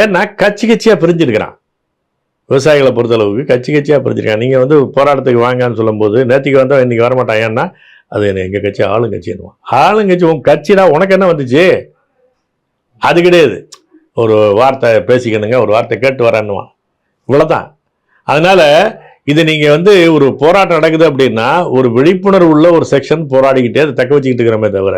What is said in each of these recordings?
ஏன்னா கட்சி கட்சியாக பிரிஞ்சிருக்கிறான். விவசாயிகளை பொறுத்தளவுக்கு கட்சி கட்சியாக பிரிஞ்சிருக்கான் நீங்கள் வந்து போராட்டத்துக்கு வாங்கன்னு சொல்லும்போது நேற்றுக்கு வந்தால் இன்றைக்கி வரமாட்டான். ஏன்னா அது எங்கள் கட்சி ஆளுங்கட்சின்னுவான் ஆளுங்கட்சி உன் கட்சினா உனக்கு என்ன வந்துச்சு? அது கிடையாது. ஒரு வார்த்தை பேசிக்கணுங்க ஒரு வார்த்தை கேட்டு வரேன்னுவான். இவ்வளோதான் அதனால் இது நீங்கள் வந்து ஒரு போராட்டம் நடக்குது அப்படின்னா ஒரு விழிப்புணர்வு உள்ள ஒரு செக்ஷன் போராடிக்கிட்டே அதை தக்க வச்சுக்கிட்டு இருக்கிறோமே தவிர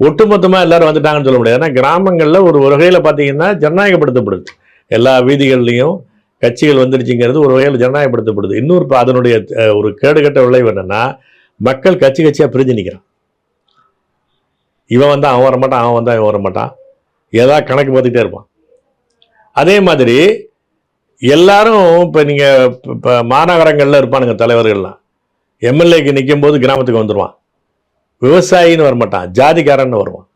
ஒட்டுமொத்தமாக எல்லாரும் வந்துட்டாங்கன்னு சொல்ல முடியாது. ஏன்னா கிராமங்களில் ஒரு வகையில் பார்த்தீங்கன்னா ஜனநாயகப்படுத்தப்படுது. எல்லா வீதிகள்லையும் கட்சிகள் வந்துருச்சுங்கிறது ஒரு வகையில் ஜனநாயகப்படுத்தப்படுது. இன்னொரு ப- அதனுடைய ஒரு கேடுகட்ட விளைவு என்னென்னா மக்கள் கட்சி கட்சியாக பிரிஞ்சு நிற்கிறான் இவன் வந்தால் அவன் வரமாட்டான் அவன் வந்தால் இவன் வரமாட்டான் ஏதாவது கணக்கு பார்த்துக்கிட்டே இருப்பான். அதே மாதிரி எல்லாரும் இப்போ நீங்கள் இப்போ மாநகரங்களில் இருப்பானுங்க தலைவர்கள்லாம். எம்எல்ஏக்கு நிற்கும் போது கிராமத்துக்கு வந்துடுவான் விவசாயின்னு வரமாட்டான் ஜாதிக்காரன்னு வருவான்.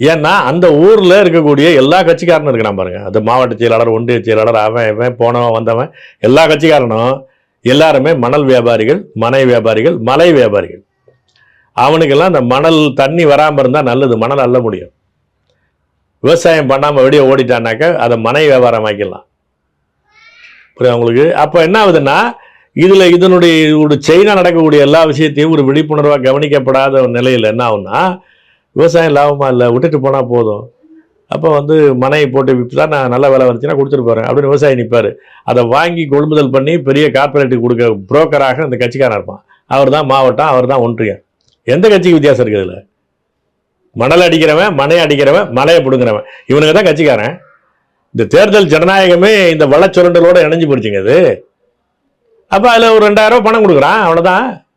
ஏன்னா அந்த ஊரில் இருக்கக்கூடிய எல்லா கட்சிக்காரனும் இருக்கிறான் பாருங்க. அது மாவட்ட செயலாளர் ஒன்றிய செயலாளர் அவன் இவன் போனவன் வந்தவன் எல்லா கட்சிக்காரனும் எல்லாருமே மணல் வியாபாரிகள் மனை வியாபாரிகள் மலை வியாபாரிகள். அவனுக்கெல்லாம் அந்த மணல் தண்ணி வராமல் இருந்தால் நல்லது மணல் அள்ள முடியும். விவசாயம் பண்ணாமல் வெளியே ஓடிட்டானாக்க அதை மனை வியாபாரம் ஆக்கிடலாம். புரியுது அவங்களுக்கு அப்போ என்ன ஆகுதுன்னா இதில் இதனுடைய ஒரு செயினாக நடக்கக்கூடிய எல்லா விஷயத்தையும் ஒரு விழிப்புணர்வாக கவனிக்கப்படாத ஒரு நிலையில் என்ன ஆகும்னா விவசாயம் லாபமாக இல்லை விட்டுட்டு போனால் போதும். அப்போ வந்து மனையை போட்டு விற்று தான் நான் நல்ல விலை வந்துச்சுன்னா கொடுத்துட்டு போகிறேன் அப்படின்னு விவசாயி நிற்பார் அதை வாங்கி கொள்முதல் பண்ணி பெரிய கார்பரேட்டுக்கு கொடுக்க புரோக்கராக அந்த கட்சிக்காரன் இருப்பான். அவர் தான் மாவட்டம் அவர் தான் ஒன்றியம் எந்த கட்சிக்கு வித்தியாசம் இருக்குது இதில்? மணல் அடிக்கிறவன் மனை அடிக்கிறவன் மலையை பிடுங்குறவன். இவனுங்க தான் கட்சிக்காரன். இந்த தேர்தல் ஜனநாயகமே இந்த வளச்சுரண்டலோடு இணைஞ்சு போச்சுங்க அது அப்போ அதில் ஒரு ரெண்டாயிரம் ரூபா பணம் கொடுக்குறான் அவ்வளோதான்